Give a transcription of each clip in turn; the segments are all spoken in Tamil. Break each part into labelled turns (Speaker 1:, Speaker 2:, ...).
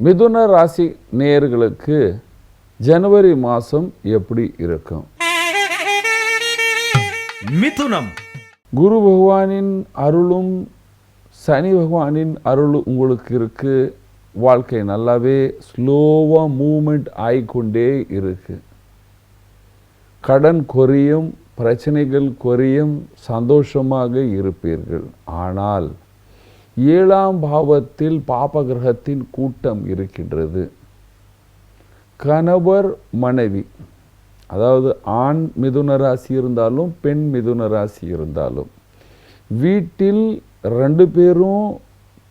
Speaker 1: மிதுன ராசி நேயர்களுக்கு ஜனவரி மாதம் எப்படி இருக்கும்?
Speaker 2: மிதுனம்.
Speaker 1: குரு பகவானின் அருளும் சனி பகவானின் அருளும் உங்களுக்கு இருக்கு. வாழ்க்கை நல்லாவே ஸ்லோவாக மூமெண்ட் ஆகிக்கொண்டே இருக்கு. கடன் குறையும் பிரச்சனைகள் குறையும் சந்தோஷமாக இருப்பீர்கள். ஆனால் ஏழாம் பாவத்தில் பாபகிரகத்தின் கூட்டம் இருக்கின்றது. கணவர் மனைவி. அதாவது ஆண் மிதுன ராசி இருந்தாலும் பெண் மிதுன ராசி இருந்தாலும். வீட்டில் ரெண்டு பேரும்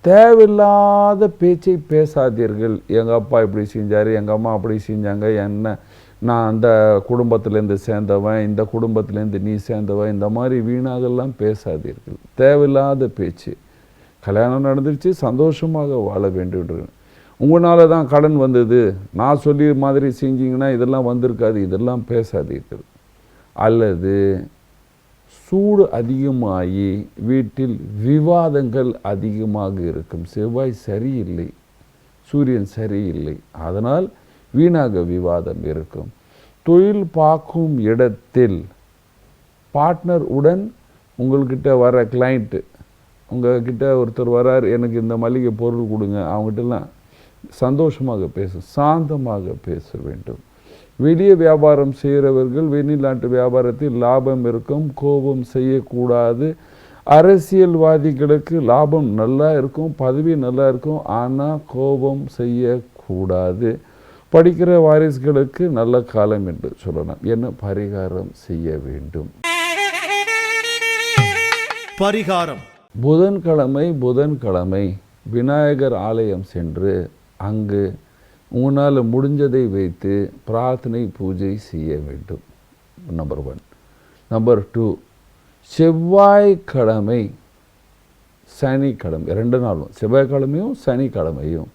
Speaker 1: தேவையில்லாத பேச்சை பேசாதீர்கள். எங்கள் அப்பா இப்படி செஞ்சார் எங்கள் அம்மா அப்படி செஞ்சாங்க என்ன? நான் அந்த குடும்பத்திலேருந்து சேர்ந்தவன் இந்த குடும்பத்திலேருந்து நீ சேர்ந்தவன் இந்த மாதிரி வீணாகலாம் பேசாதீர்கள். தேவையில்லாத பேச்சு. கல்யாணம் நடந்துருச்சு சந்தோஷமாக வாழ வேண்டும் உங்களால தான் கடன் வந்தது. நான் சொல்லி மாதிரி செஞ்சீங்கன்னா இதெல்லாம் வந்திருக்காது இதெல்லாம் பேசாதீர்கள். அல்லது சூடு அதிகமாகி வீட்டில் விவாதங்கள் அதிகமாக இருக்கும். செவ்வாய் சரியில்லை சூரியன் சரியில்லை. அதனால் வீணாக விவாதம் இருக்கும். தொழில் பார்க்கும் இடத்தில் பார்ட்னர் உடன் உங்கள்கிட்ட வர கிளைண்ட்டு உங்ககிட்ட ஒருத்தர் வரார் எனக்கு இந்த மளிகை பொருள் கொடுங்க. அவங்ககிட்டலாம் சந்தோஷமாக பேச சாந்தமாக பேச வேண்டும். வெளியே வியாபாரம் செய்கிறவர்கள் வெளிநாட்டு வியாபாரத்தில் லாபம் இருக்கும் கோபம் செய்யக்கூடாது. அரசியல்வாதிகளுக்கு லாபம் நல்லா இருக்கும் பதவி நல்லா இருக்கும் ஆனால் கோபம் செய்யக்கூடாது. படிக்கிற வாரிசுகளுக்கு நல்ல காலம் என்று சொல்லலாம். என்ன? பரிகாரம் செய்ய வேண்டும்.
Speaker 2: பரிகாரம்.
Speaker 1: புதன்கிழமை புதன்கிழமை விநாயகர் ஆலயம் சென்று அங்கு உங்களால் முடிஞ்சதை வைத்து பிரார்த்தனை பூஜை செய்ய வேண்டும். நம்பர் ஒன் நம்பர் டூ செவ்வாய்க்கிழமை சனிக்கிழமை ரெண்டு நாளும் செவ்வாய்க்கிழமையும் சனிக்கிழமையும்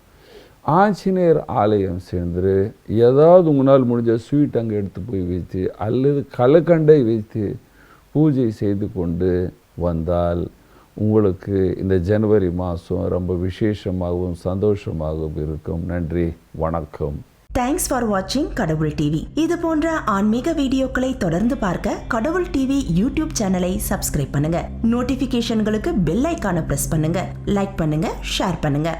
Speaker 1: ஆஞ்சநேயர் ஆலயம் சேர்ந்து ஏதாவது உங்களால் முடிஞ்ச ஸ்வீட் அங்கே எடுத்து போய் வைத்து அல்லது கலக்கண்டை வைத்து பூஜை செய்து கொண்டு வந்தால் உங்களுக்கு இந்த ஜனவரி மாதம் ரொம்ப விசேஷமாகவும் சந்தோஷமாகவும் இருக்கும். நன்றி வணக்கம்.
Speaker 3: தேங்க்ஸ் ஃபார் வாட்சிங் கடவுள் டிவி இது போன்ற ஆன்மீக வீடியோக்களை தொடர்ந்து பார்க்க கடவுள் டிவி யூடியூப் சேனலை சப்ஸ்கிரைப் பண்ணுங்க. நோட்டிபிகேஷன்களுக்கு பெல் ஐக்கான பிரஸ் பண்ணுங்க. லைக் பண்ணுங்க ஷேர் பண்ணுங்க.